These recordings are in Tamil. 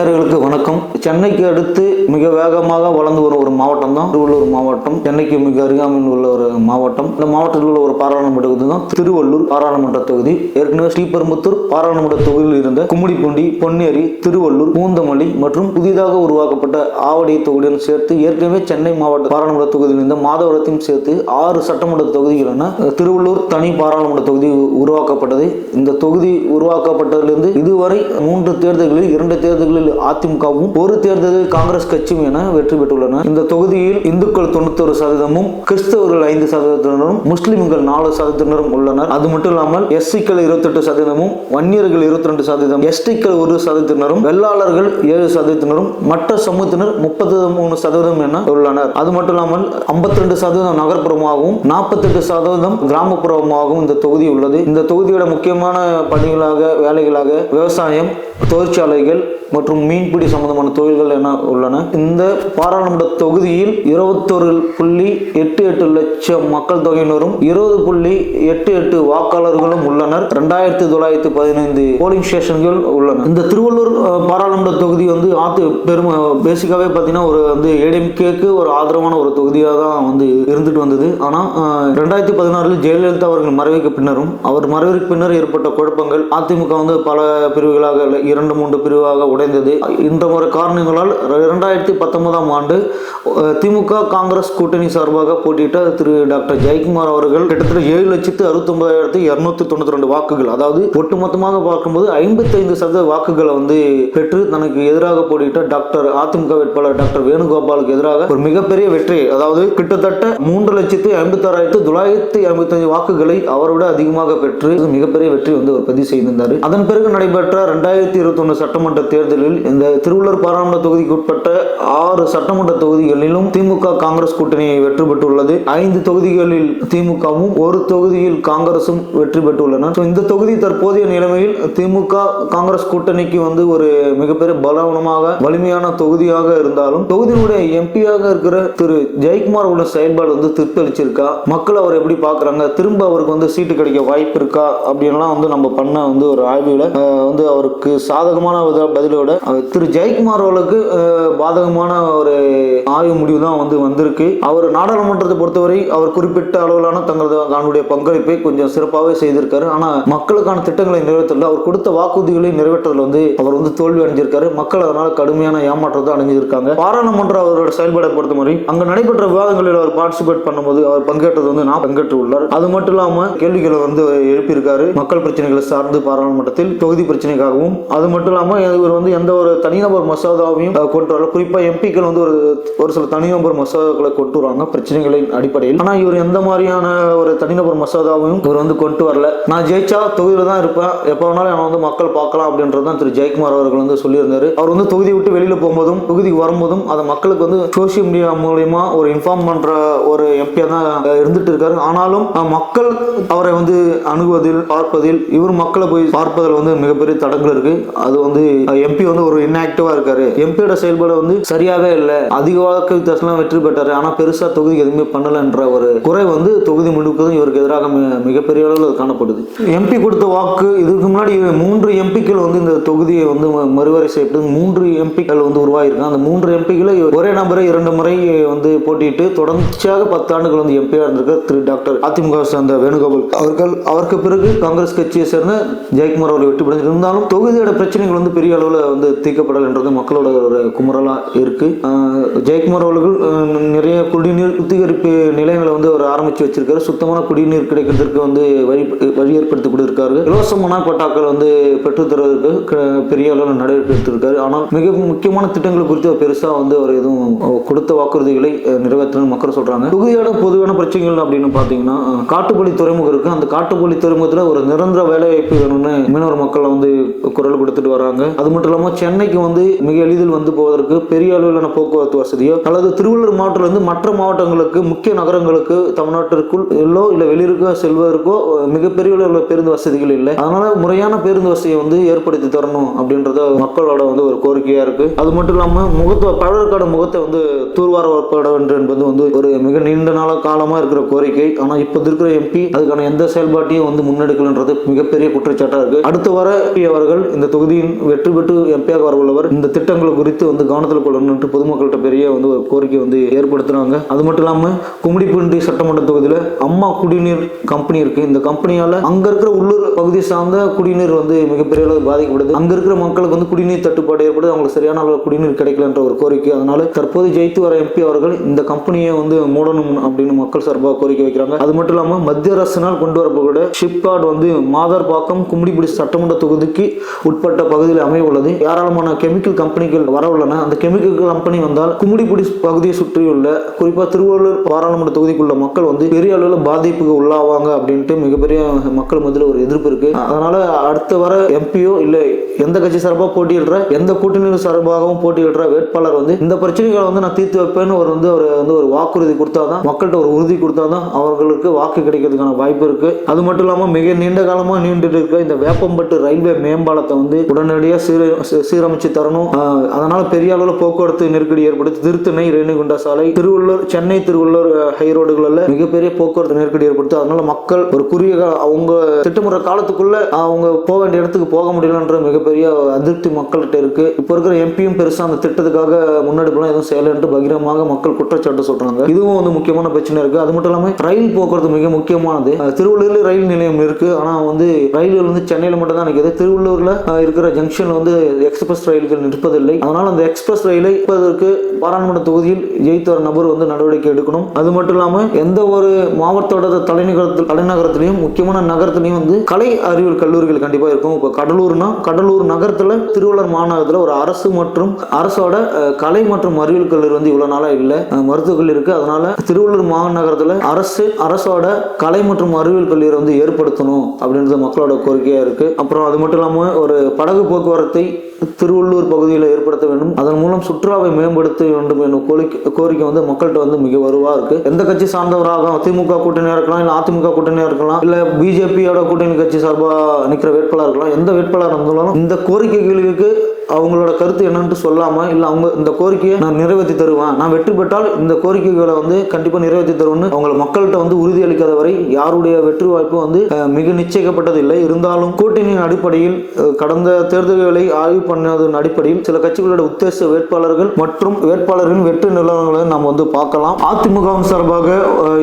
நேர்களுக்கு வணக்கம். சென்னைக்கு அடுத்து மிக வேகமாக வளர்ந்து வரும் ஒரு மாவட்டம் தான் திருவள்ளூர் மாவட்டம். சென்னைக்கு மிக அருகாமையில் உள்ள ஒரு மாவட்டம். இந்த மாவட்டத்தில் உள்ள ஒரு பாராளுமன்ற தொகுதி தான் திருவள்ளூர் பாராளுமன்ற தொகுதி. ஏற்கனவே ஸ்ரீபெரும்புத்தூர் பாராளுமன்ற தொகுதியில் இருந்த கும்மிடிப்பூண்டி பொன்னேரி திருவள்ளூர் பூந்தமல்லி மற்றும் புதிதாக உருவாக்கப்பட்ட ஆவடி தொகுதியுடன் சேர்த்து ஏற்கனவே சென்னை மாவட்ட பாராளுமன்ற தொகுதியில் இருந்த மாதவரத்தையும் சேர்த்து ஆறு சட்டமன்ற தொகுதிகளான திருவள்ளூர் தனி பாராளுமன்ற தொகுதி உருவாக்கப்பட்டது. இந்த தொகுதி உருவாக்கப்பட்டதிலிருந்து இதுவரை மூன்று தேர்தல்களில் இரண்டு தேர்தல்களில் அதிமுகவும் ஒரு தேர்தலில் காங்கிரஸ் கட்சியும் என வெற்றி பெற்றுள்ளன. இந்த தொகுதியில் இந்துக்கள் தொண்ணூத்தொரு சதவீதமும் கிறிஸ்தவர்கள் ஐந்து சதவீதத்தினரும் முஸ்லிம்கள் நாலு சதவீதத்தினரும் உள்ளனர். அது மட்டும் இல்லாமல் எஸ்சிக்கள் இருபத்தெட்டு சதவீதமும் வன்னியர்கள் இருபத்தி ரெண்டு சதவீதம் எஸ்டிக்கள் ஒரு சதவீதத்தினரும் வெள்ளாளர்கள் ஏழு சதவீதத்தினரும் மற்ற சமூகத்தினர் முப்பத்தி மூணு சதவீதம் என உள்ளனர். அது மட்டும் இல்லாமல் ஐம்பத்தி ரெண்டு சதவீதம் நகர்ப்புறமாகவும் நாற்பத்தெட்டு சதவீதம் கிராமப்புறமாகவும் இந்த தொகுதி உள்ளது. இந்த தொகுதியோட முக்கியமான பணிகளாக வேலைகளாக விவசாயம் தொழிற்சாலைகள் மற்றும் மீன்பிடி சம்பந்தமான தொழில்கள் என உள்ளன? இந்த பாராளுமன்ற தொகுதியில் இருபத்தொரு புள்ளி எட்டு எட்டு லட்சம் மக்கள் தொகையினரும் இருபது புள்ளி எட்டு எட்டு வாக்காளர்களும் உள்ளனர். ரெண்டாயிரத்தி தொள்ளாயிரத்தி பதினைந்து போலிங் ஸ்டேஷன்கள் உள்ளன. இந்த திருவள்ளூர் பாராளுமன்ற தொகுதி வந்து ஆத்து பெரும் பேசிக்காவே பார்த்தீங்கன்னா ஒரு வந்து ஏடிஎம்கேக்கு ஒரு ஆதரவான ஒரு தொகுதியாக தான் வந்து இருந்துட்டு வந்தது. ஆனால் ரெண்டாயிரத்தி பதினாறில் ஜெயலலிதா அவர்கள் மறைவுக்கு பின்னரும் அவர் மறைவுக்கு பின்னர் ஏற்பட்ட குழப்பங்கள் அதிமுக வந்து பல பிரிவுகளாக இரண்டு மூன்று பிரிவாக உடைந்தது இந்த முறை காரணங்களால் இரண்டாயிரத்தி பத்தொன்பதாம் ஆண்டு திமுக காங்கிரஸ் கூட்டணி சார்பாக போட்டியிட்ட திரு. டாக்டர் ஜெயக்குமார் அவர்கள் கிட்டத்தட்ட ஏழு லட்சத்து அறுபத்தொன்பதாயிரத்தி இருநூத்தி தொண்ணூத்தி ரெண்டு வாக்குகள் அதாவது ஒட்டுமொத்தமாக பார்க்கும்போது ஐம்பத்தைந்து சதவீத வாக்குகளை வந்து பெற்று தனக்கு எதிராக போட்டியிட்ட டாக்டர் அதிமுக வேட்பாளர் டாக்டர் வேணுகோபாலுக்கு எதிராக ஒரு மிகப்பெரிய வெற்றி அதாவது கிட்டத்தட்ட மூன்று லட்சத்து ஐம்பத்தாறாயிரத்து தொள்ளாயிரத்தி ஐம்பத்தஞ்சு வாக்குகளை அவரோட அதிகமாக பெற்று மிகப்பெரிய வெற்றி வந்து அவர் பதிவு செய்திருந்தார். அதன் பிறகு நடைபெற்ற ரெண்டாயிரத்தி இருபத்தி சட்டமன்ற தேர்தலில் இந்த திருவள்ளூர் பாராளுமன்ற தொகுதிக்கு உட்பட்ட ஆறு சட்டமன்ற தொகுதிகளிலும் திமுக காங்கிரஸ் கூட்டணி வெற்றி பெற்றுள்ளது. ஐந்து தொகுதிகளில் திமுகவும் ஒரு தொகுதியில் காங்கிரசும் வெற்றி பெற்றுள்ளன. இந்த தொகுதி தற்போதைய நிலைமையில் திமுக காங்கிரஸ் கூட்டணிக்கு வந்து ஒரு மிகப்பெரிய பலவனமாக வலிமையான தொகுதியாக இருந்தாலும் தொகுதியினுடைய எம்பியாக இருக்கிற திரு. ஜெயக்குமார் உள்ள செயல்பாடு வந்து திருத்தளிச்சிருக்கா? மக்கள் அவர் எப்படி பார்க்குறாங்க? திரும்ப அவருக்கு வந்து சீட்டு கிடைக்க வாய்ப்பு இருக்கா? அப்படின்லாம் வந்து நம்ம பண்ண வந்து ஒரு ஆய்வுல வந்து அவருக்கு சாதகமான பதிலோட திரு ஜெயக்குமார் அவர்களுக்கு பாதகமான ஒரு ஆய்வு முடிவு தான் வந்து வந்திருக்கு. அவர் நாடாளுமன்றத்தை பொறுத்தவரை அவர் குறிப்பிட்ட அளவிலான தங்களது தன்னுடைய பங்களிப்பை கொஞ்சம் சிறப்பாகவே செய்திருக்காரு. ஆனால் மக்களுக்கான திட்டங்களை நிறைவேற்றல. அவர் கொடுத்த வாக்குறுதிகளை நிறைவேற்றதில் வந்து அவர் வந்து தோல்வி அடைஞ்சிருக்காரு. மக்கள் அதனால் கடுமையான ஏமாற்றத்தை அடைஞ்சிருக்காங்க. பாராளுமன்ற அவரோட செயல்பாடை பொறுத்தவரை அங்கே நடைபெற்ற விவாதங்களில் அவர் பார்ட்டிசிபேட் பண்ணும்போது அவர் பங்கேற்றது வந்து நான் பங்கேற்று உள்ளார் அது மட்டும் இல்லாமல் கேள்விகளை வந்து எழுப்பியிருக்காரு. மக்கள் பிரச்சனைகளை சார்ந்து பாராளுமன்றத்தில் தொகுதி பிரச்சனைக்காகவும். அது மட்டும் இல்லாமல் இவர் வந்து எந்த ஒரு தனிநபர் மசோதாவையும் கொண்டு வரல. குறிப்பா எம்பிக்கள் வந்து ஒரு ஒரு சில தனிநபர் மசோதாக்களை கொண்டு வராங்க பிரச்சனைகளின் அடிப்படையில். ஆனா இவர் எந்த மாதிரியான ஒரு தனிநபர் மசோதாவையும் இவர் வந்து கொண்டு வரல. நான் ஜெயிச்சா தொகுதியில தான் இருப்பேன். எப்போ வேணாலும் என்னை வந்து மக்கள் பார்க்கலாம் அப்படின்றது தான் திரு. ஜெயக்குமார் அவர்கள் வந்து சொல்லியிருந்தாரு. அவர் வந்து தொகுதி விட்டு வெளியில போகும்போதும் தொகுதிக்கு வரும்போதும் அதை மக்களுக்கு வந்து சோசியல் மீடியா மூலயமா ஒரு இன்ஃபார்ம் பண்ற ஒரு எம்பியா தான் இருந்துட்டு இருக்காரு. ஆனாலும் மக்கள் அவரை வந்து அணுகுவதில் பார்ப்பதில் இவர் மக்களை போய் பார்ப்பதில் வந்து மிகப்பெரிய தடங்கள் இருக்கு. அது வந்து எம்பி வந்து ஒரு இன்ஆக்டிவா இருக்காரு. எம்பியோட செயல்பாடு வந்து சரியாவே இல்லை. அதிக வாக்கு வித்தியாசம்லாம் வெற்றி பெற்றாரு. ஆனா பெருசா தொகுதிக்கு எதுவுமே பண்ணலன்ற ஒரு குறை வந்து தொகுதி முழுக்கதும் இவருக்கு எதிராக மிகப்பெரிய அளவில் காணப்படுது. எம்பி கொடுத்த வாக்கு இதுக்கு முன்னாடி மூன்று எம்பிக்கள் வந்து இந்த தொகுதியை வந்து மறுவரை செய்யப்பட்டு மூன்று எம்பிக்கள் வந்து உருவாகிருக்காங்க அந்த மூன்று எம்பிக்களை ஒரே நபரை இரண்டு முறை வந்து போட்டியிட்டு தொடர்ச்சியாக பத்து ஆண்டுகள் வந்து எம்பியா இருந்திருக்கார் திரு டாக்டர் அதிமுக சேர்ந்த வேணுகோபால். அவர்கள் அவருக்கு பிறகு காங்கிரஸ் கட்சியை சேர்ந்த ஜெயக்குமார் அவர்கள் வெற்றி பெற்று தொகுதியோட பிரச்சனைகள் வந்து பெரிய அளவில் வந்து தீர்க்கப்படலைன்றது மக்களோட ஒரு குமுறலாக இருக்குது ஜெயக்குமார் அவர்கள் நிறைய குடிநீர் சுத்திகரிப்பு நிலையங்களை வந்து அவர் ஆரம்பித்து வச்சிருக்காரு. சுத்தமான குடிநீர் கிடைக்கிறதுக்கு வந்து வழி வழி ஏற்படுத்தி கொடுத்துருக்காரு. இலவச மனாப்பட்டாக்கள் வந்து பெற்றுத்தருவதற்கு க- பெரிய அளவில் நடவடிக்கை எடுத்திருக்காரு. ஆனால் மிக முக்கியமான திட்டங்கள் குறித்து பெருசாக வந்து அவர் எதுவும் கொடுத்த வாக்குறுதிகளை நிறைவேற்றணும் மக்கள் சொல்கிறாங்க தொகுதியோட பொதுவான பிரச்சனைகள் அப்படின்னு பார்த்தீங்கன்னா காட்டுப்பள்ளி துறைமுகம் இருக்குது அந்த காட்டுப்பள்ளி துறைமுகத்தில் ஒரு நிரந்தர வேலை வாய்ப்பு வேணும்னு மீனவர் மக்கள் வந்து குரல் கொடுத்துட்டு வராங்க. அது மட்டும் இல்லாமல் சென்னைக்கு வந்து மிக எளிதில் வந்து போவதற்கு பெரிய அளவிலான போக்குவரத்து வசதியோ அல்லது திருவள்ளூர் மாவட்டத்திலிருந்து மற்ற மாவட்டங்களுக்கு முக்கிய நகரங்களுக்கு தமிழ்நாட்டிற்குள் இல்லோ இல்லை வெளியிருக்கோ செல்வதற்கோ மிகப்பெரிய அளவில் பேருந்து வசதிகள் இல்லை. அதனால முறையான பேருந்து வசதியை வந்து ஏற்படுத்தி தரணும் அப்படின்றத மக்களோட வந்து ஒரு கோரிக்கையா இருக்கு. அது மட்டும் இல்லாம முகத்துவ பழற்காடு முகத்தை வந்து தூர்வாரப்பட வேண்டும் என்பது வந்து ஒரு மிக நீண்ட நாள காலமா இருக்கிற கோரிக்கை. ஆனா இப்ப இருக்கிற எம்பி அதுக்கான எந்த செயல்பாட்டையும் வந்து முன்னெடுக்கலன்றது மிகப்பெரிய குற்றச்சாட்டா இருக்கு. அடுத்து வர அவர்கள் இந்த தொகுதியின் வெற்றி பெற்று எம்பி எம்பியாக வரவுள்ளவர். இந்த திட்டங்கள் குறித்து வந்து கவனத்தில் கொள்ளணும்னு பொதுமக்கள்கிட்ட பெரிய வந்து ஒரு கோரிக்கை வந்து ஏற்படுத்துறாங்க. அது மட்டும் இல்லாமல் கும்மிடிப்பூண்டி சட்டமன்ற தொகுதியில் அம்மா குடிநீர் கம்பெனி இருக்கு. இந்த கம்பெனியால் அங்கே இருக்கிற உள்ளூர் பகுதி சார்ந்த குடிநீர் வந்து மிகப்பெரிய அளவு பாதிக்கப்படுது. அங்கே இருக்கிற மக்களுக்கு வந்து குடிநீர் தட்டுப்பாடு ஏற்படுது. அவங்களுக்கு சரியான அளவு குடிநீர் கிடைக்கலன்ற ஒரு கோரிக்கை. அதனால தற்போது ஜெயித்து வர எம்பி அவர்கள் இந்த கம்பெனியை வந்து மூடணும் அப்படின்னு மக்கள் சார்பாக கோரிக்கை வைக்கிறாங்க. அது மட்டும் இல்லாமல் மத்திய அரசினால் கொண்டு வரப்போகிற ஷிப்கார்டு வந்து மாதார் பாக்கம் கும்மிடிப்பிடி சட்டமன்ற தொகுதிக்கு உட்பட்ட பகுதியில் அமைய உள்ளது. யார் ஏராளமான கெமிக்கல் கம்பெனிகள் வர உள்ளன. அந்த கெமிக்கல் கம்பெனி வந்தால் குமுடிபுடி பகுதியை சுற்றியுள்ள குறிப்பா திருவள்ளூர் பாராளுமன்ற தொகுதிக்குள்ள மக்கள் வந்து பெரிய அளவில் பாதிப்புக்கு உள்ளாவாங்க அப்படின்ட்டு மிகப்பெரிய மக்கள் மத்தியில் ஒரு எதிர்ப்பு இருக்கு. அதனால அடுத்து வர எம்பியோ இல்லை எந்த கட்சி சார்பாக போட்டியிடுற எந்த கூட்டணி சார்பாகவும் போட்டியிடுற வேட்பாளர் வந்து இந்த பிரச்சனைகளை வந்து நான் தீர்த்து வைப்பேன்னு ஒரு வந்து அவர் வந்து ஒரு வாக்குறுதி கொடுத்தாதான் மக்கள்கிட்ட ஒரு உறுதி கொடுத்தாதான் அவர்களுக்கு வாக்கு கிடைக்கிறதுக்கான வாய்ப்பு இருக்கு. அது மட்டும் இல்லாமல் மிக நீண்ட காலமாக நீண்டு இருக்க இந்த வேப்பம்பட்டு ரயில்வே மேம்பாலத்தை வந்து உடனடியாக சீர சீரமைச்சு தரணும். அதனால பெரிய அளவில் போக்குவரத்து நெருக்கடி ஏற்படுத்தி திருத்தணை ரேணுகுண்டா சாலை திருவள்ளூர் சென்னை திருவள்ளூர் ஹை ரோடுகளில் மிகப்பெரிய போக்குவரத்து நெருக்கடி ஏற்படுத்து அதனால மக்கள் ஒரு குறுகிய அவங்க திட்டமிடுற காலத்துக்குள்ள அவங்க போக வேண்டிய இடத்துக்கு போக முடியலன்ற மிகப்பெரிய அதிருப்தி மக்கள்கிட்ட இருக்கு. இப்போ இருக்கிற எம்பியும் பெருசா அந்த திட்டத்துக்காக முன்னெடுப்புலாம் எதுவும் செய்யலைன்ட்டு பகிரமாக மக்கள் குற்றச்சாட்டு சொல்றாங்க. இதுவும் வந்து முக்கியமான பிரச்சனை இருக்கு. அது மட்டும் இல்லாம ரயில் போக்குவரத்து மிக முக்கியமானது. திருவள்ளூர்ல ரயில் நிலையம் இருக்கு. ஆனா வந்து ரயில்கள் வந்து சென்னையில மட்டும் தான் நிற்குது திருவள்ளூர்ல இருக்கிற ஜங்ஷன்ல வந்து எக்ஸ்பிரஸ் ரயில்கள் நிற்பதில்லை. அதனால் அந்த எக்ஸ்பிரஸ் ரயிலை நிற்பதற்கு பாராளுமன்ற தொகுதியில் ஜெயித்த ஒரு நபர் வந்து நடவடிக்கை எடுக்கணும். அது மட்டும் இல்லாமல் எந்த ஒரு மாவட்டத்தோட தலைநகரத்தில் தலைநகரத்திலையும் முக்கியமான நகரத்திலையும் வந்து கலை அறிவியல் கல்லூரிகள் கண்டிப்பாக இருக்கும். இப்போ கடலூர்னா கடலூர் நகரத்தில் திருவள்ளூர் மாநகரத்தில் ஒரு அரசு மற்றும் அரசோட கலை மற்றும் அறிவியல் கல்லூரி வந்து இவ்வளோ நாளாக இல்லை. அஹ், மருத்துவக் கல்லூரி அதனால திருவள்ளூர் மாநகரத்தில் அரசு அரசோட கலை மற்றும் அறிவியல் கல்லூரி வந்து ஏற்படுத்தணும் அப்படின்றது மக்களோட கோரிக்கையாக இருக்குது அப்புறம் அது மட்டும் இல்லாமல் ஒரு படகு போக்குவரத்தை திருவள்ளூர் பகுதியில் ஏற்படுத்த வேண்டும். அதன் மூலம் சுற்றுலாவை மேம்படுத்த வேண்டும் என்னும் கோரிக்கை கோரிக்கை வந்து மக்கள்கிட்ட வந்து மிக வலுவா இருக்கு. எந்த கட்சி சார்ந்தவராக திமுக கூட்டணியாக இருக்கலாம் இல்லை அதிமுக கூட்டணியாக இருக்கலாம் இல்லை பிஜேபியோட கூட்டணி கட்சி சார்பாக நிற்கிற வேட்பாளர் இருக்கலாம் எந்த வேட்பாளர் இருந்தாலும் இந்த கோரிக்கைகளுக்கு அவங்களோட கருத்து என்னன்னு சொல்லாமல் இல்லை அவங்க இந்த கோரிக்கையை நான் நிறைவேற்றி தருவேன். நான் வெற்றி பெற்றால் இந்த கோரிக்கைகளை வந்து கண்டிப்பாக நிறைவேற்றி தருவேன்னு அவங்கள மக்கள்கிட்ட வந்து உறுதி அளிக்காத வரை யாருடைய வெற்றி வாய்ப்பு வந்து மிக நிச்சயிக்கப்பட்டது இல்லை இருந்தாலும் கூட்டணியின் அடிப்படையில் கடந்த தேர்தல்களை ஆய்வு பண்ணதன் அடிப்படையில் சில கட்சிகளோட உத்தேச வேட்பாளர்கள் மற்றும் வேட்பாளர்களின் வெற்றி நிலவரங்களை நாம் வந்து பார்க்கலாம். அதிமுகவும் சார்பாக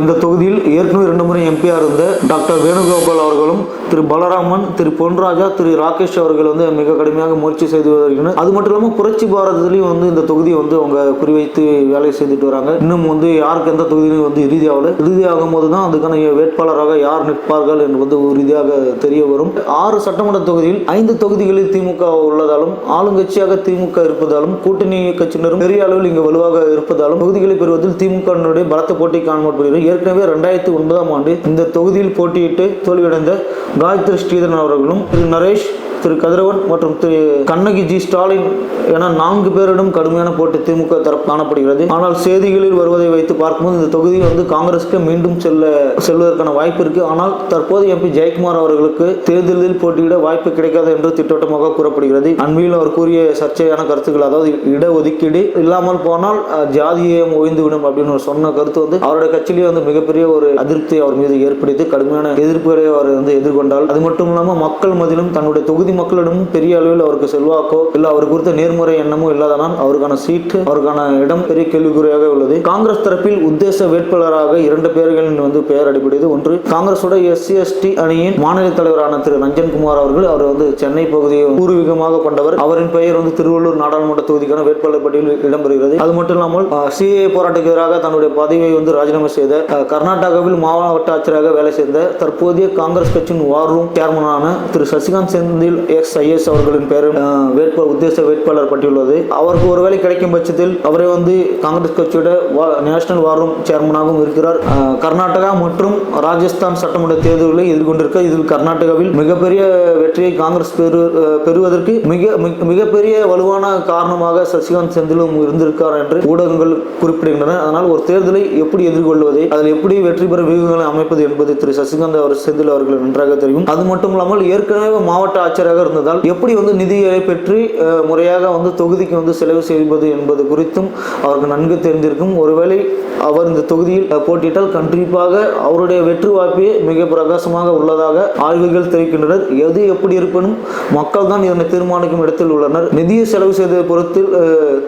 இந்த தொகுதியில் ஏற்கனவே இரண்டு முறை எம்பியாக இருந்த டாக்டர் வேணுகோபால் அவர்களும் திரு பலராமன் திரு பொன்ராஜா திரு ராகேஷ் அவர்கள் வந்து மிக கடுமையாக முயற்சி செய்து இருக்குன்னு. அது மட்டும் இல்லாமல் புரட்சி பாரதத்துலேயும் வந்து இந்த தொகுதியை வந்து அவங்க குறிவைத்து வேலை செய்துட்டு வராங்க. இன்னும் வந்து யாருக்கு எந்த தொகுதியிலும் வந்து இறுதியாகல இறுதியாகும் போது தான் அதுக்கான வேட்பாளராக யார் நிற்பார்கள் என்று வந்து உறுதியாக தெரிய வரும். ஆறு சட்டமன்ற தொகுதியில் ஐந்து தொகுதிகளில் திமுக உள்ளதாலும் ஆளுங்கட்சியாக திமுக இருப்பதாலும் கூட்டணி கட்சியினரும் பெரிய அளவில் இங்கு வலுவாக இருப்பதாலும் தொகுதிகளை பெறுவதில் திமுக பலத்த போட்டி காணப்படுகிறது ஏற்கனவே ரெண்டாயிரத்தி ஒன்பதாம் ஆண்டு இந்த தொகுதியில் போட்டியிட்டு தோல்வியடைந்த காயத்ரி ஸ்ரீதரன் அவர்களும் திரு நரேஷ் திரு கதிரவன் மற்றும் திரு கண்ணகி ஜி ஸ்டாலின் என நான்கு பேரிடம் கடுமையான போட்டி திமுக தரப்பு காணப்படுகிறது. ஆனால் செய்திகளில் வருவதை வைத்து பார்க்கும்போது இந்த தொகுதி வந்து காங்கிரஸ்க்கு மீண்டும் செல்ல செல்வதற்கான வாய்ப்பு இருக்கு. ஆனால் தற்போது எம்பி ஜெயக்குமார் அவர்களுக்கு தேர்தலில் போட்டியிட வாய்ப்பு கிடைக்காது என்று திட்டவட்டமாக கூறப்படுகிறது. அண்மையில் அவர் கூறிய சர்ச்சையான கருத்துக்கள் அதாவது இடஒதுக்கீடு இல்லாமல் போனால் ஜாதியம் ஓய்ந்துவிடும் அப்படின்னு ஒரு சொன்ன கருத்து வந்து அவருடைய கட்சியிலேயே வந்து மிகப்பெரிய ஒரு அதிருப்தி அவர் மீது ஏற்படுத்தி கடுமையான எதிர்ப்புகளை அவர் வந்து எதிர்கொண்டால் அது மட்டும் இல்லாமல் மக்கள் மதிலும் தன்னுடைய தொகுதி மக்களிடமும் பெரிய அளவில் அவருக்கு செல்வாக்கோ இல்லை அவர் குறித்த நேர்முறை எண்ணமோ இல்லாதனால் அவருக்கான சீட்டு அவருக்கான இடம் பெரிய கேள்விக்குறியாக உள்ளது. காங்கிரஸ் தரப்பில் உத்தேச வேட்பாளராக இரண்டு பேர்களின் வந்து பெயர் அடிப்படையது ஒன்று காங்கிரஸோட எஸ்சி எஸ்டி அணியின் மாநில தலைவரான திரு ரஞ்சன்குமார் அவர்கள் அவர் வந்து சென்னை பகுதியை பூர்வீகமாக கொண்டவர். அவரின் பெயர் வந்து திருவள்ளூர் நாடாளுமன்ற தொகுதிக்கான வேட்பாளர் பட்டியலில் இடம்பெறுகிறது. அது மட்டும் இல்லாமல் சிஏ போராட்டத்துக்கு எதிராக தன்னுடைய பதவியை வந்து ராஜினாமா செய்த கர்நாடகாவில் மாவட்ட ஆட்சியராக வேலை செய்த தற்போதைய காங்கிரஸ் கட்சியின் வார் ரூம் சேர்மனான திரு சசிகாந்த் செந்தில் எக்ஸ் ஐஎஸ் அவர்களின் பெயரும் வேட்பாளர் வேட்பாளர் உத்தேச வேட்பாளர் பட்டியுள்ளது அவருக்கு ஒருவேளை கிடைக்கும் பட்சத்தில் அவரை வந்து காங்கிரஸ் கட்சியோட நேஷனல் வார் சேர்மனாகவும் இருக்கிறார். கர்நாடகா மற்றும் ராஜஸ்தான் சட்டமன்ற தேர்தல்களை எதிர்கொண்டிருக்க இதில் கர்நாடகாவில் மிகப்பெரிய வெற்றியை காங்கிரஸ் பெறு பெறுவதற்கு மிக மிக- மிகப்பெரிய வலுவான காரணமாக சசிகாந்த் செந்திலும் இருந்திருக்கார் என்று ஊடகங்கள் குறிப்பிடுகின்றன. அதனால் ஒரு தேர்தலை எப்படி எதிர்கொள்வது அதில் எப்படி வெற்றி பெற வியூகங்களை அமைப்பது என்பது திரு சசிகாந்த் அவர் செந்தில் அவர்கள் நன்றாக தெரியும். அது மட்டும் இல்லாமல் ஏற்கனவே மாவட்ட ஆட்சியராக இருந்ததால் எப்படி வந்து நிதியை பெற்று முறையாக வந்து தொகுதிக்கு வந்து செலவு செய்வது என்பது குறித்தும் அவருக்கு நன்கு தெரிந்திருக்கும். ஒருவேளை அவர் இந்த தொகுதியில் போட்டியிட்டால் கண்டிப்பாக அவருடைய வெற்றி வாய்ப்பே மிக பிரகாசமாக உள்ளதாக ஆய்வுகள் தெரிவிக்கின்றனர். எது எப்படி இருப்பினும் மக்கள் தான் இதனை தீர்மானிக்கும் இடத்தில் உள்ளனர். நிதியை செலவு செய்ததை பொறுத்தில்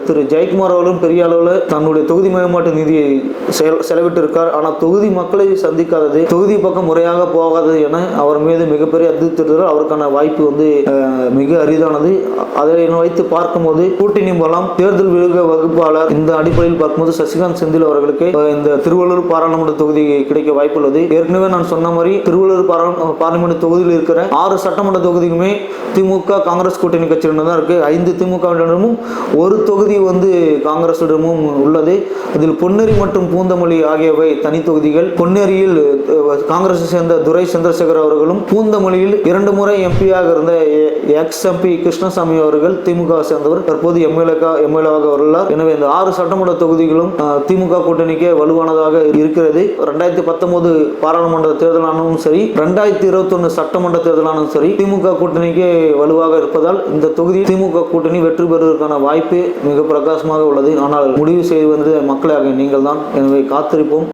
திரு. ஜெயக்குமார் அவர்களும் பெரிய அளவில் தன்னுடைய தொகுதி மேம்பாட்டு நிதியை செல- செலவிட்டிருக்கார். ஆனால் தொகுதி மக்களை சந்திக்காதது தொகுதி பக்கம் முறையாக போகாதது என அவர் மீது மிகப்பெரிய அதிருப்தி அவருக்கான வாய்ப்பு வந்து மிக அரிதானது. அதை வைத்து பார்க்கும்போது கூட்டணி மூலம் தேர்தல் விழுக வகுப்பாளர் இந்த அடிப்படையில் பார்க்கும்போது சசிகாந்த் செந்தில் அவர்களுக்கு இந்த திருவள்ளூர் பாராளுமன்ற தொகுதி கிடைக்க வாய்ப்புள்ளது. ஏற்கனவே நான் சொன்ன மாதிரி திருவள்ளூர் பாராளு- பார்லிமெண்ட் தொகுதியில் இருக்கிற ஆறு சட்டமன்ற தொகுதிக்குமே திமுக காங்கிரஸ் கூட்டணி கட்சியிடம் தான் இருக்கு. ஐந்து திமுகவிடமும் ஒரு தொகுதி வந்து காங்கிரசிடமும் உள்ளது. இதில் பொன்னேரி மற்றும் பூந்தமல்லி ஆகியவை தனி தொகுதிகள். பொன்னேரியில் அஹ், காங்கிரஸை சேர்ந்த துரை சந்திரசேகர் அவர்களும் பூந்தமல்லியில் இரண்டு முறை எம்பியாக இருந்த எக்ஸ் எம்பி கிருஷ்ணசாமி அவர்கள் திமுக சேர்ந்தவர். தற்போது எம்எல்ஏக்கா எம்எல்ஏவாக உள்ளார் எனவே இந்த ஆறு சட்டமன்ற தொகுதிகளும் திமுக கூட்டணிக்கே வலுவானதாக இருக்கிறது. ரெண்டாயிரத்தி பத்தொன்பது பாராளுமன்ற தேர்தலானாலும் சரி ரெண்டாயிரத்தி இருபத்தொன்னு சட்டமன்ற தேர்தலானாலும் சரி திமுக கூட்டணிக்கே வலுவாக இருப்பதால் இந்த தொகுதி திமுக கூட்டணி வெற்றி பெறுவதற்கான வாய்ப்பு மிக பிரகாசமாக உள்ளது. ஆனால் முடிவு செய்வது மக்களாக நீங்கள் தான் எனவே காத்திருப்போம்.